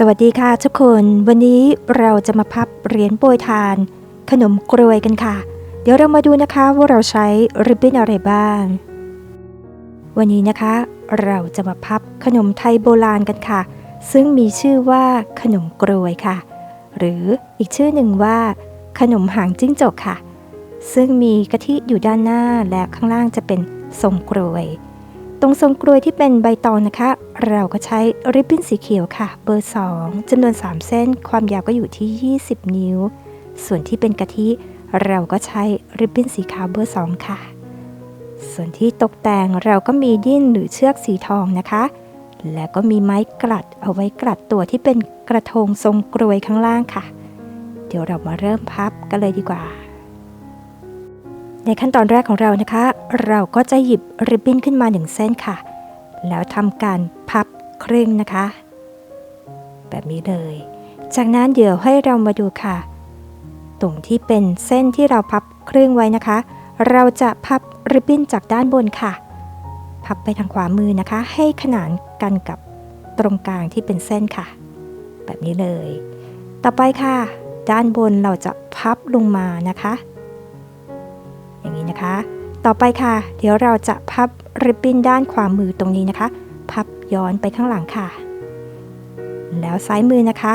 สวัสดีค่ะทุกคน วันนี้เราจะมาพับเหรียญโปรยทาน ขนมกรวยกันค่ะ เดี๋ยวเรามาดูนะคะว่าเราใช้ริบบิ้นอะไรบ้าง วันนี้นะคะ เราจะมาพับขนมไทยโบราณกันค่ะ ซึ่งมีชื่อว่าขนมกรวยค่ะ หรืออีกชื่อหนึ่งว่า ขนมหางจิ้งจกค่ะ ซึ่งมีกะทิอยู่ด้านหน้าและข้างล่างจะเป็นทรงกรวย ตรงทรงกรวยที่เป็นใบตองนะคะ เราก็ใช้ริบบิ้นสีเขียวค่ะ เบอร์ 2จำนวน 3 เส้น ความยาวก็อยู่ที่ 20 นิ้ว ส่วนที่เป็นกะทิ เราก็ใช้ริบบิ้นสีขาวเบอร์ 2 ค่ะ ส่วนที่ตกแต่งเราก็มีดิ้นหรือเชือกสีทองนะคะ แล้วก็มีไม้กลัดเอาไว้กลัดตัวที่เป็นกระทงทรงกรวยข้างล่างค่ะ เดี๋ยวเรามาเริ่มพับกันเลยดีกว่า ในขั้นตอนแรกของเรานะคะ เราก็จะหยิบริบบิ้นขึ้นมาหนึ่งเส้นค่ะ แล้วทำการพับครึ่งนะคะ แบบนี้เลย จากนั้นเดี๋ยวให้เรามาดูค่ะ ตรงที่เป็นเส้นที่เราพับครึ่งไว้นะคะ เราจะพับริบบิ้นจากด้านบนค่ะ พับไปทางขวามือนะคะ ให้ขนานกันกับตรงกลางที่เป็นเส้นค่ะ แบบนี้เลย ต่อไปค่ะ ด้านบนเราจะพับลงมานะคะ นะคะ ต่อไปค่ะ เดี๋ยวเราจะพับริบบิ้นด้านขวามือตรงนี้นะคะ พับย้อนไปข้างหลังค่ะ แล้วซ้ายมือนะคะ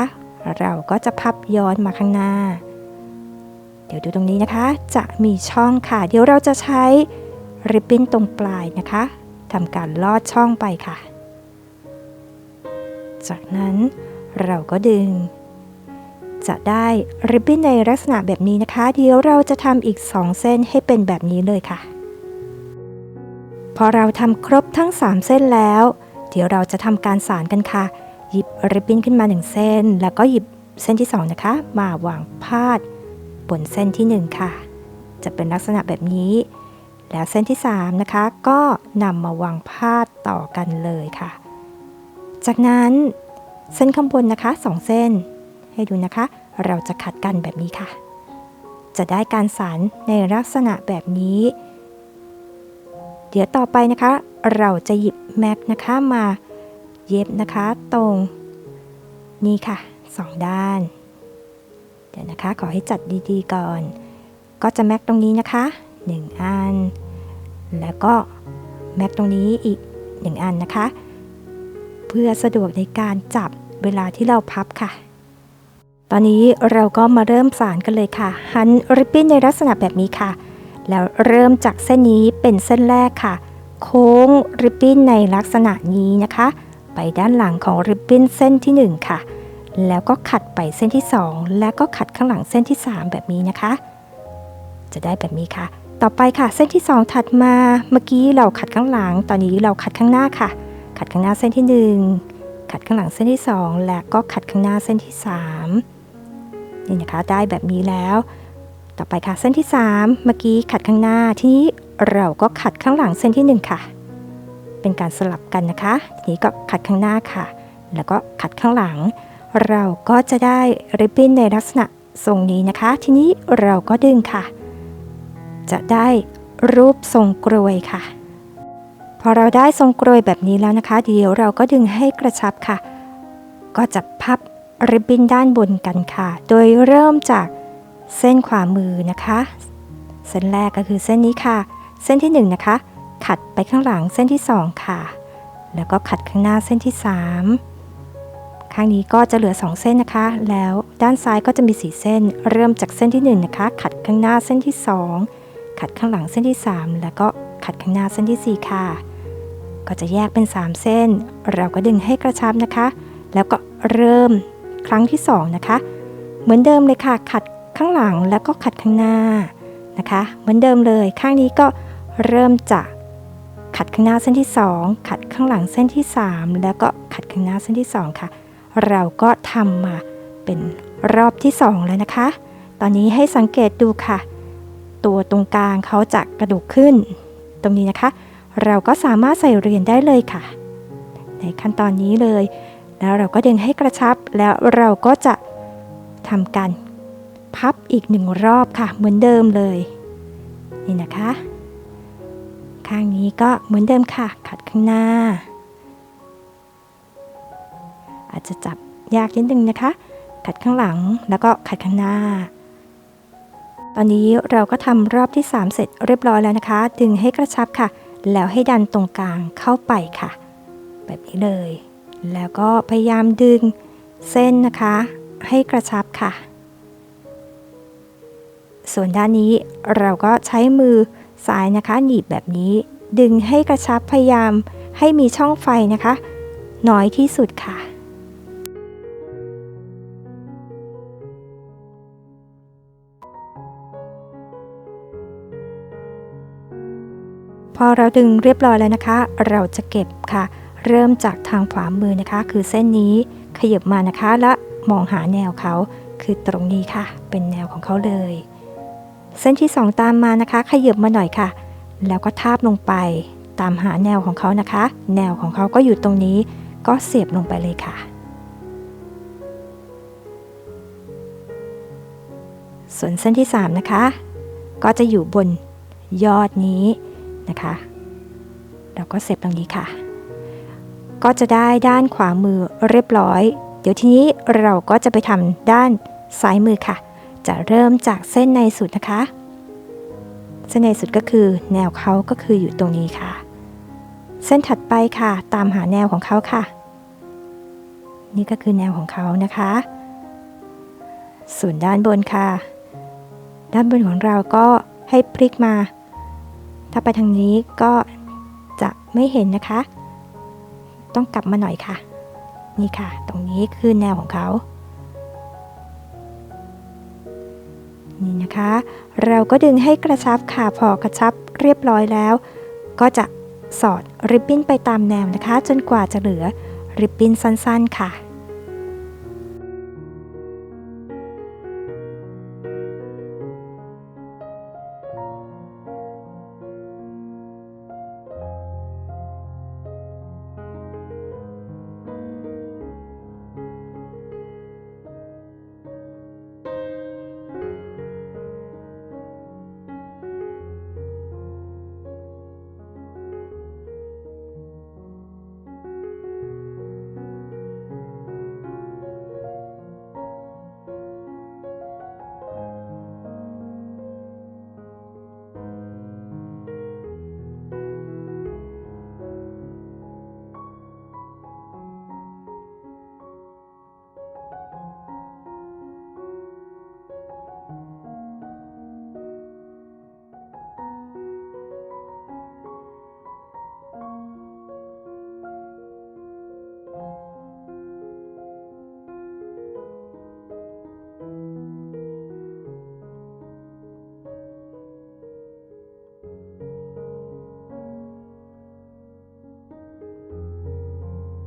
เราก็จะพับย้อนมาข้างหน้า เดี๋ยวดูตรงนี้นะคะ จะมีช่องค่ะ เดี๋ยวเราจะใช้ริบบิ้นตรงปลายนะคะทำการลอดช่องไปค่ะ จากนั้นเราก็ดึง จะได้ริบบิ้นในลักษณะแบบนี้นะคะ เดี๋ยวเราจะทำอีก 2 เส้นให้เป็นแบบนี้เลยค่ะ พอเราทำครบทั้ง 3 เส้นแล้ว เดี๋ยวเราจะทำการสานกันค่ะ หยิบริบบิ้นขึ้นมา 1 เส้น แล้วก็หยิบเส้นที่ 2 นะคะ มาวางพาด บนเส้นที่ 1 ค่ะ จะเป็นลักษณะแบบนี้ แล้วเส้นที่ 3 นะคะ ก็นำมาวางพาดต่อกันเลยค่ะ จากนั้นเส้นข้างบนนะคะ 2 เส้น ให้ดูนะคะ เราจะขัดกันแบบนี้ค่ะ จะได้การสานในลักษณะแบบนี้ เดี๋ยวต่อไปนะคะ เราจะหยิบแม็กนะคะมาเย็บนะคะตรงนี่ค่ะสองด้าน เดี๋ยวนะคะขอให้จัดดีๆก่อน ก็จะแม็กตรงนี้นะคะ1อัน แล้วก็แม็กตรงนี้อีก 1 อันนะคะ เพื่อสะดวกในการจับเวลาที่เราพับค่ะ อนนี้เราก็มาเริ่มสานกันเลยค่ะ หันริบบิ้นในลักษณะแบบนี้ค่ะ แล้วเริ่มจากเส้นนี้เป็นเส้นแรกค่ะ โค้งริบบิ้นในลักษณะนี้นะคะ ไปด้านหลังของริบบิ้นเส้นที่ 1 ค่ะ แล้วก็ขัดไปเส้นที่ 2 แล้วก็ขัดข้างหลังเส้นที่ 3 แบบนี้นะคะ จะได้แบบนี้ค่ะ ต่อไปค่ะเส้นที่ 2 ถัดมาเมื่อกี้เราขัดข้างหลัง ตอนนี้เราขัดข้างหน้าค่ะ ขัดข้างหน้าเส้นที่ 1 ขัดข้างหลังเส้นที่ 2 และก็ขัดข้างหน้าเส้นที่ 3 นี่นะคะได้แบบนี้แล้ว ต่อไปค่ะเส้นที่ 3 เมื่อกี้ขัดข้างหน้าทีนี้เราก็ขัดข้างหลังเส้นที่ 1 ค่ะ เป็นการสลับกันนะคะทีนี้ก็ขัดข้างหน้าค่ะ แล้วก็ขัดข้างหลัง เราก็จะได้ริบบิ้นในลักษณะทรงนี้นะคะ ทีนี้เราก็ดึงค่ะ จะได้รูปทรงกรวยค่ะ พอเราได้ทรงกรวยแบบนี้แล้วนะคะ เดี๋ยวเราก็ดึงให้กระชับค่ะ ก็จะพับ ริบบิ้นด้านบนกันค่ะ โดยเริ่มจากเส้นขวามือนะคะ เส้นแรกก็คือเส้นนี้ค่ะ เส้นที่1นงนะคะ ขัดไปข้างหลังเส้นที่ 2 ค่ะ แล้วก็ขัดข้างหน้าเส้นที่ 3 ข้างนี้ก็จะเหลือ 2 เส้นนะคะ แล้วด้านซ้ายก็จะมี 4 เส้น เริ่มจากเส้นที่1นะคะ ขัดข้างหน้าเส้นที่ 2 ขัดข้างหลังเส้นที่ 3 แล้วก็ขัดข้างหน้าเส้นที่ 4 ค่ะ ก็จะแยกเป็น 3 เส้น เราก็ดึงให้กระชับนะคะ แล้วก็เริ่ม ครั้งที่ 2 นะคะ เหมือนเดิมเลยค่ะขัดข้างหลังแล้วก็ขัดข้างหน้านะคะ เหมือนเดิมเลยข้างนี้ก็เริ่มจากขัดข้างหน้าเส้นที่ 2 ขัดข้างหลังเส้นที่ 3 แล้วก็ขัดข้างหน้าเส้นที่ 2 ค่ะ เราก็ทำมาเป็นรอบที่ 2 แล้วนะคะ ตอนนี้ให้สังเกตดูค่ะ ตัวตรงกลางเขาจะกระดูกขึ้น ตรงนี้นะคะ เราก็สามารถใส่เหรียญได้เลยค่ะ ในขั้นตอนนี้เลย แล้วเราก็ดึงให้กระชับแล้วเราก็จะทำการพับอีกหนึ่งรอบค่ะ เหมือนเดิมเลย นี่นะคะ ข้างนี้ก็เหมือนเดิมค่ะ ขัดข้างหน้า อาจจะจับยากนิดนึงนะคะ ขัดข้างหลังแล้วก็ขัดข้างหน้า ตอนนี้เราก็ทำรอบที่ 3 เสร็จเรียบร้อยแล้วนะคะ ดึงให้กระชับค่ะ แล้วให้ดันตรงกลางเข้าไปค่ะ แบบนี้เลย แล้วก็พยายามดึงเส้นนะคะให้กระชับค่ะ ส่วนด้านนี้เราก็ใช้มือซ้ายนะคะ หนีบแบบนี้ ดึงให้กระชับพยายามให้มีช่องไฟนะคะ น้อยที่สุดค่ะพอเราดึงเรียบร้อยแล้วนะคะ เราจะเก็บค่ะ เริ่มจากทางขวามือนะคะ คือเส้นนี้ขยับมานะคะ และมองหาแนวเขาคือตรงนี้ค่ะ เป็นแนวของเขาเลย เส้นที่ 2 ตามมานะคะ ขยับมาหน่อยค่ะ แล้วก็ทาบลงไป ตามหาแนวของเขานะคะ แนวของเขาก็อยู่ตรงนี้ ก็เสียบลงไปเลยค่ะ ส่วนเส้นที่ 3 นะคะ ก็จะอยู่บนยอดนี้นะคะ เราก็เสียบตรงนี้ค่ะ ก็จะได้ด้านขวามือเรียบร้อย เดี๋ยวทีนี้เราก็จะไปทำด้านซ้ายมือค่ะ จะเริ่มจากเส้นในสุดนะคะ เส้นในสุดก็คือแนวเขาก็คืออยู่ตรงนี้ค่ะ เส้นถัดไปค่ะ ตามหาแนวของเขาค่ะ นี่ก็คือแนวของเขานะคะ ส่วนด้านบนค่ะ ด้านบนของเราก็ให้พลิกมา ถ้าไปทางนี้ก็จะไม่เห็นนะคะ ต้องกลับมาหน่อยค่ะ นี่ค่ะ ตรงนี้คือแนวของเขา นี่นะคะ เราก็ดึงให้กระชับค่ะพอกระชับเรียบร้อยแล้ว ก็จะสอดริบบิ้นไปตามแนวนะคะ จนกว่าจะเหลือริบบิ้นสั้นๆค่ะ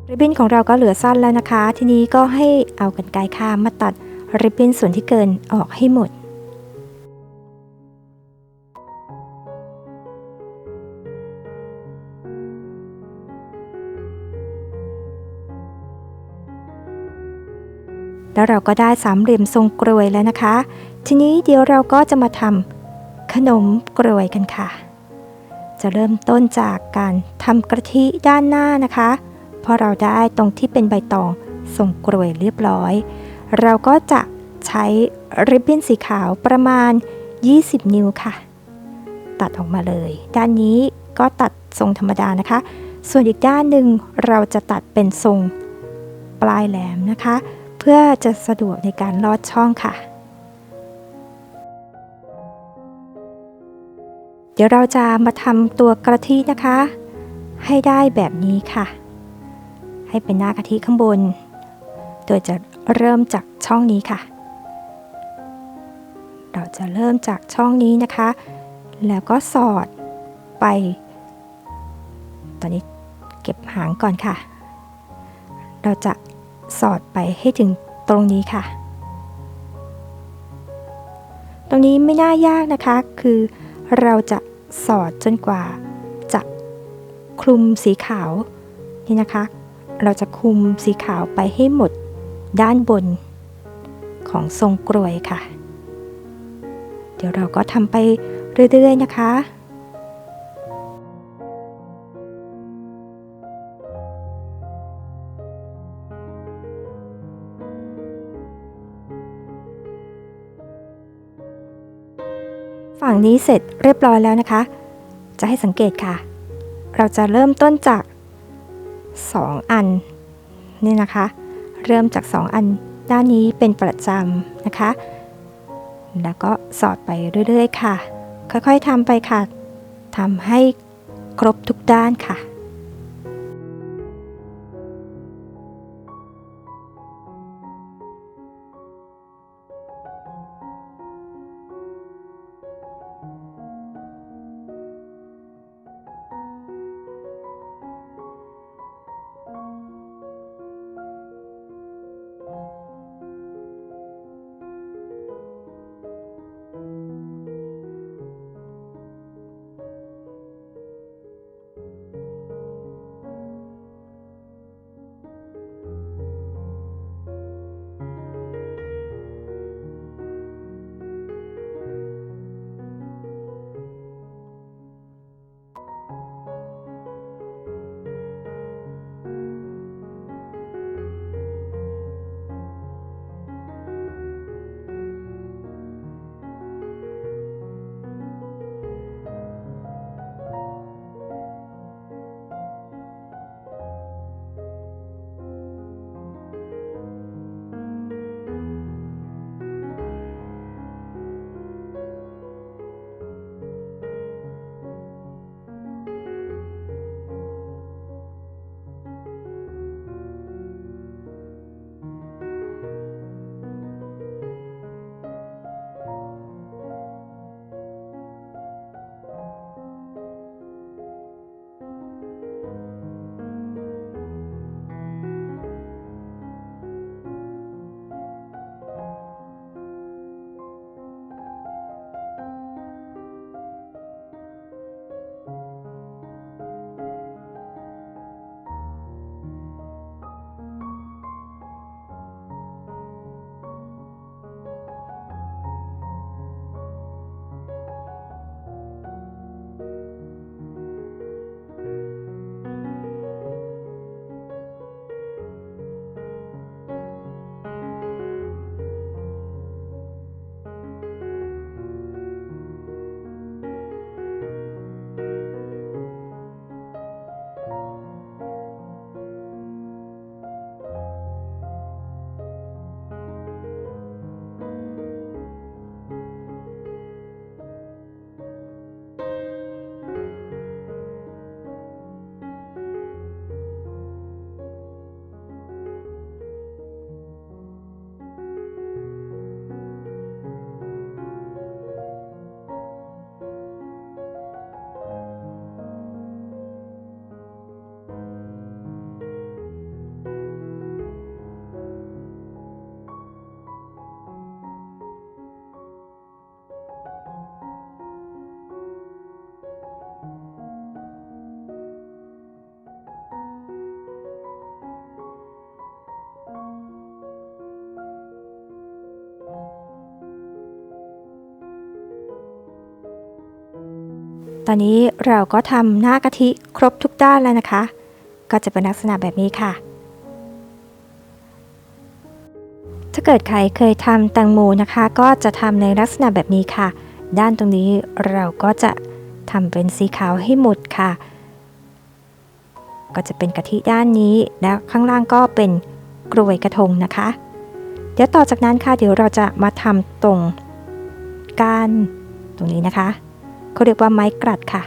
ริบบิ้นของเราก็เหลือสั้นแล้วนะคะ ทีนี้ก็ให้เอากันไกรข้ามมาตัดริบบิ้นส่วนที่เกินออกให้หมด แล้วเราก็ได้สามเหลี่ยมทรงกรวยแล้วนะคะ ทีนี้เดี๋ยวเราก็จะมาทำขนมกรวยกันค่ะ จะเริ่มต้นจากการทำกะทิด้านหน้านะคะ พอเราได้ตรงที่เป็นใบตองทรงกรวยเรียบร้อย เราก็จะใช้ริบบิ้นสีขาวประมาณ 20 นิ้วค่ะ ตัดออกมาเลย ด้านนี้ก็ตัดทรงธรรมดานะคะ ส่วนอีกด้านหนึ่งเราจะตัดเป็นทรงปลายแหลมนะคะ เพื่อจะสะดวกในการลอดช่องค่ะ เดี๋ยวเราจะมาทำตัวกระทินะคะ ให้ได้แบบนี้ค่ะ ให้เป็นหน้ากะทิข้างบน โดยจะเริ่มจากช่องนี้ค่ะ เราจะเริ่มจากช่องนี้นะคะ แล้วก็สอดไป ตอนนี้เก็บหางก่อนค่ะ เราจะสอดไปให้ถึงตรงนี้ค่ะ ตรงนี้ไม่น่ายากนะคะ คือเราจะสอดจนกว่าจะคลุมสีขาวนี่นะคะ เราจะคุมสีขาวไปให้หมดด้านบนของทรงกรวยค่ะ เดี๋ยวเราก็ทำไปเรื่อยๆนะคะฝั่งนี้เสร็จเรียบร้อยแล้วนะคะ จะให้สังเกตค่ะ เราจะเริ่มต้นจาก 2 อันนี่นะคะ เริ่มจาก 2 อันด้านนี้เป็นประจำนะคะ แล้วก็สอดไปเรื่อยๆ ค่ะ ค่อยๆทำไปค่ะทำให้ครบทุกด้านค่ะ ตอนนี้เราก็ทำหน้ากะทิครบทุกด้านแล้วนะคะ ก็จะเป็นลักษณะแบบนี้ค่ะ ถ้าเกิดใครเคยทำแตงโมนะคะ ก็จะทำในลักษณะแบบนี้ค่ะ ด้านตรงนี้เราก็จะทำเป็นสีขาวให้หมดค่ะ ก็จะเป็นกะทิด้านนี้แล้วข้างล่างก็เป็นกรวยกระทงนะคะ เดี๋ยวต่อจากนั้นค่ะเดี๋ยวเราจะมาทำตรงก้านตรงนี้นะคะ เขาเรียกว่าไม้กลัดค่ะ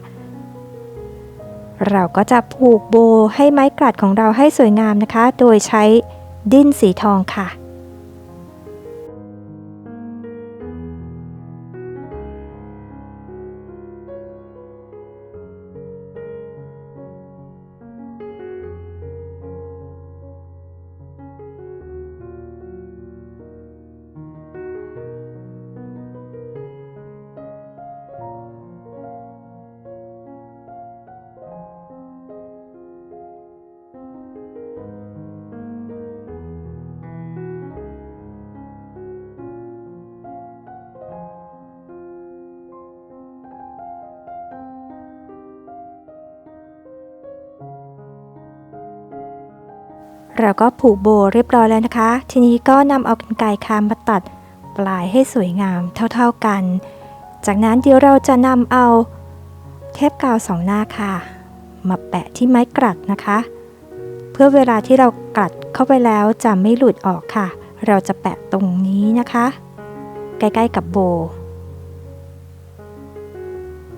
เราก็จะผูกโบให้ไม้กลัดของเราให้สวยงามนะคะ โดยใช้ดิ้นสีทองค่ะ เราก็ผูกโบเรียบร้อยแล้วนะคะ ทีนี้ก็นำเอากรรไกรคามมาตัดปลายให้สวยงามเท่าๆกัน จากนั้นเดี๋ยวเราจะนำเอาเทปกาวสองหน้าค่ะ มาแปะที่ไม้กลัดนะคะ เพื่อเวลาที่เรากลัดเข้าไปแล้วจะไม่หลุดออกค่ะ เราจะแปะตรงนี้นะคะ ใกล้ๆกับโบ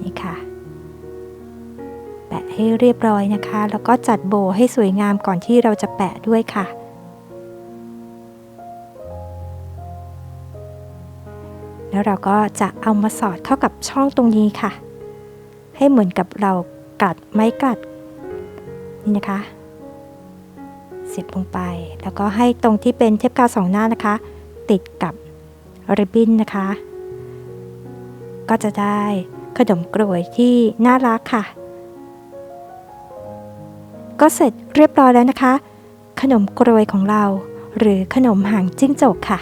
นี่ค่ะแปะ ให้เรียบร้อยนะคะ แล้วก็จัดโบให้สวยงามก่อนที่เราจะแปะด้วยค่ะแล้วเราก็จะเอามาสอดเข้ากับช่องตรงนี้ค่ะ ให้เหมือนกับเรากัดไม้กัดนี่นะคะ เสียบลงไป แล้วก็ให้ตรงที่เป็นเทปกาวสองหน้านะคะ ติดกับริบบิ้นนะคะ ก็จะได้ขนมกรวยที่น่ารักค่ะ ก็เสร็จเรียบร้อยแล้วนะคะ ขนมกรวยของเรา หรือขนมหางจิ้งจกค่ะ